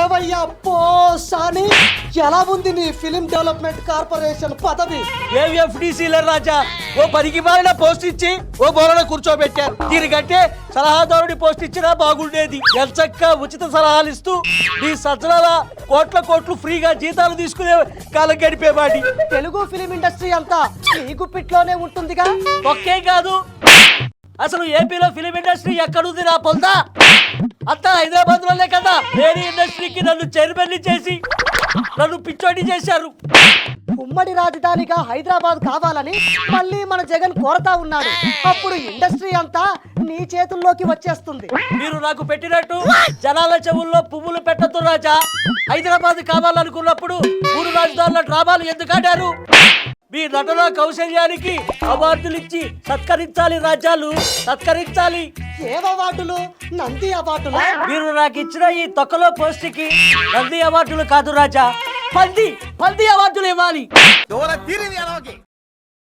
ఏవయ్యా పోస్ అని ఎలా ఉంది నీ ఫిలిం డెవలప్మెంట్ కార్పొరేషన్ పదవి? ఏవిఎఫ్డిసిల రాజా ఓ పదికి మారిన పోస్ట్ ఇచ్చి ఓ బోరన కూర్చోబెట్టారు. దీనికంటే సలహాదారుడి పోస్ట్ ఇచ్చినా బాగుండేది. ఎంచక్క ఉచిత సలహాలు ఇస్తూ ఈ సజ్జనాల కోట్ల కోట్లు ఫ్రీగా జీతాలు తీసుకునే కాలం గడిపేవాడి. తెలుగు ఫిలిం ఇండస్ట్రీ అంతా నీ గుప్పిట్లోనే ఉంటుందిగా? ఒకే కాదు. అసలు ఏపీలో ఫిలిం ఇండస్ట్రీ ఎక్కడుంది నా పొందా? అంతా హైదరాబాద్లోనే కదా. వేరే ఇండస్ట్రీకి నన్ను చైర్మన్ చేసి నన్ను పిచ్చోడి చేశారు. ఉమ్మడి రాజధానిగా హైదరాబాద్ కావాలని మళ్ళీ మన జగన్ కోరతా ఉన్నాడు. అప్పుడు ఇండస్ట్రీ అంతా నీ చేతుల్లోకి వచ్చేస్తుంది. మీరు నాకు పెట్టినట్టు జనాల చెవుల్లో పువ్వులు పెట్టద్దు రాజా. హైదరాబాద్ కావాలనుకున్నప్పుడు మూడు రాజధానుల డ్రామాలు ఎందుకు ఆడారు? మీ నటన కౌశల్యానికి అవార్డులు ఇచ్చి సత్కరించాలి రాజ్యాలు సత్కరించాలి. ఏ అవార్డులు? నంది అవార్డులు? మీరు నాకు ఇచ్చిన ఈ తొక్కలో పోస్ట్కి నంది అవార్డులు కాదు రాజా. పంది పంది అవార్డులు ఇవ్వాలి. దూర తీరింది ఎలాగే